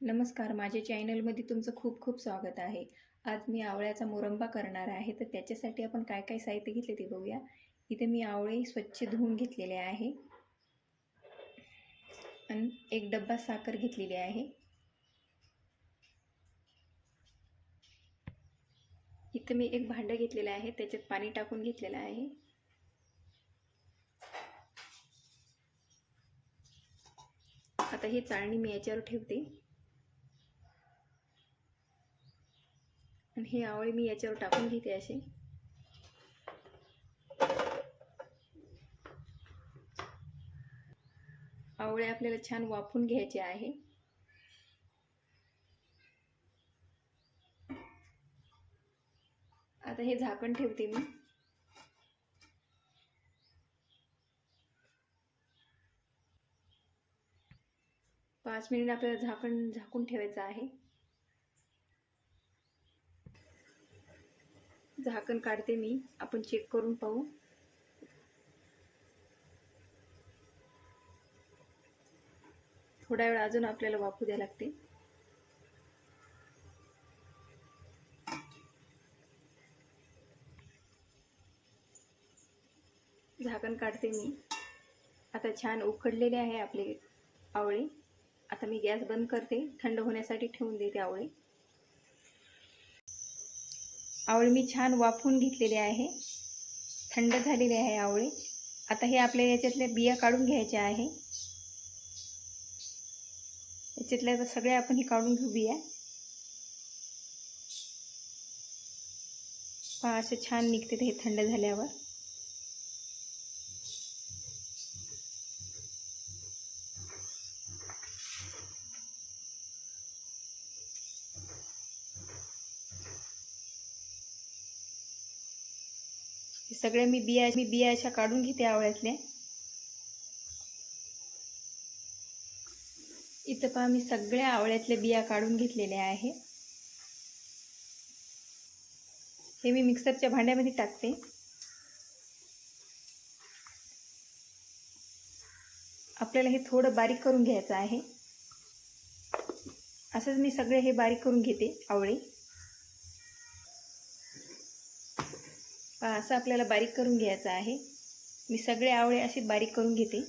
नमस्कार माझ्या चॅनलमध्ये तुमचं खूप खूप स्वागत आहे. आज मी आवळ्याचा मुरंबा करणार आहे तर त्याच्यासाठी आपण काय काय साहित्य घेतले ते बघूया. इथे मी आवळे स्वच्छ धुवून घेतलेले आहे. आणि एक डब्बा साखर घेतलेली आहे. इथं मी एक भांडं घेतलेलं आहे त्याच्यात पाणी टाकून घेतलेलं आहे. आता ही चाळणी मी याच्यावर ठेवते. आणि हे आवळे मी याच्यावर टाकून घेते असे. आवळे आपल्याला छान वाफून घ्यायचे आहे. आता हे झाकण ठेवते मी. पाच मिनिट आपल्याला झाकण झाकून ठेवायचं आहे. झाकण काढते मी. आपण चेक करून पाहू. थोडा वेळ अजून आपल्याला वाफू द्या लागते. झाकण काढते मी. आता छान उकडलेले आहे आपले आवळे. आता मी गॅस बंद करते. थंड होण्यासाठी ठेवून देते आवळे. आवळे मी छान वाफवून घेतलेले आहे. थंड झालेले आहे आवळे. आता हे आपल्या याच्यातल्या बिया काढून घ्यायच्या आहे. याच्यातल्या सगळ्या आपण हे काढून घेऊ बिया पहा असं छान निघते हे थंड झाल्यावर. सगळे मी बिया मी बिया अशा काढून घेते आवळ्यातल्या. इथं पहा मी सगळ्या आवळ्यातल्या बिया काढून घेतलेल्या आहे. हे मी मिक्सरच्या भांड्यामध्ये टाकते. आपल्याला हे थोडं बारीक करून घ्यायचं आहे. असंच मी सगळे हे बारीक करून घेते आवळे. असं आपल्याला बारीक करून घ्यायचं आहे. मी सगळे आवळे असे बारीक करून घेते.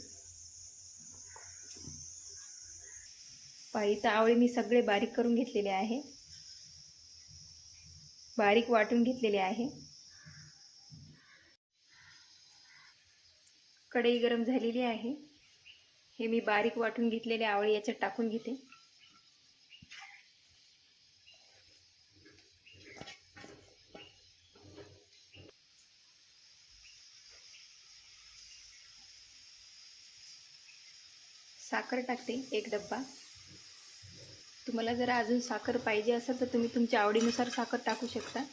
पाळीचा आवळे मी सगळे बारीक करून घेतलेले आहे. बारीक वाटून घेतलेले आहे. कढई गरम झालेली आहे. हे मी बारीक वाटून घेतलेले आवळे याच्यात टाकून घेते. साखर टाकते एक डब्बा. तुम्हाला जर अजून साखर पाहिजे असेल तर तुम्ही तुमच्या आवडीनुसार साखर टाकू शकता.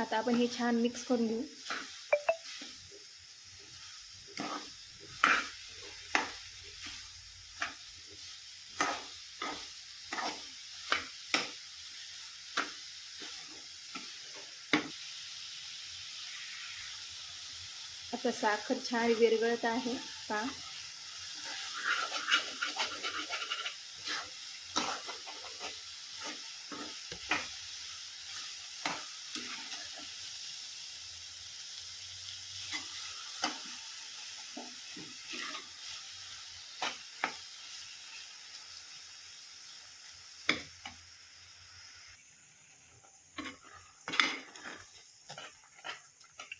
आता आपण हे छान मिक्स करून घेऊ. आता साखर छान विरघळत आहे का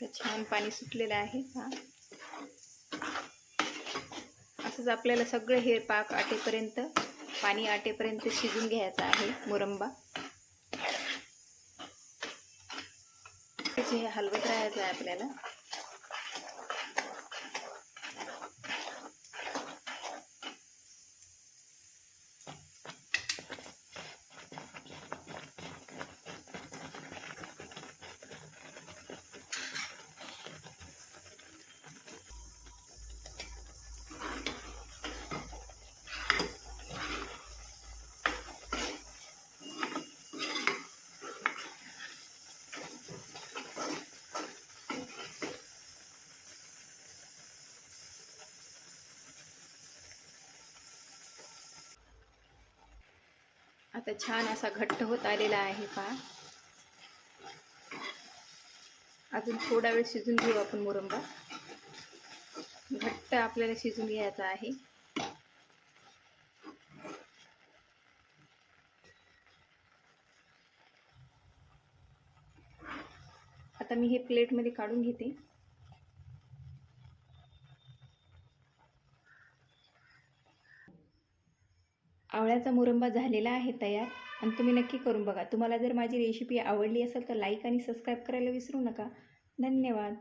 तर छान पाणी सुटलेलं आहे हा. असंच आपल्याला सगळं हे पाक आटेपर्यंत पाणी आटेपर्यंत शिजून घ्यायचं आहे मुरंबा. हे हलवत राहायचं आहे आपल्याला. आता छान असा घट्ट होत आलेला आहे पहा अजून थोडा वेळ शिजून घेऊ आपण मुरंबा. घट्ट आपल्याला शिजून घ्यायचा आहे. आता मी हे प्लेटमध्ये काढून घेते. आवळ्याचा मुरंबा झालेला आहे तयार. आणि तुम्ही नक्की करून बघा. तुम्हाला जर माझी रेसिपी आवडली असेल तर लाईक आणि सबस्क्राईब करायला विसरू नका. धन्यवाद.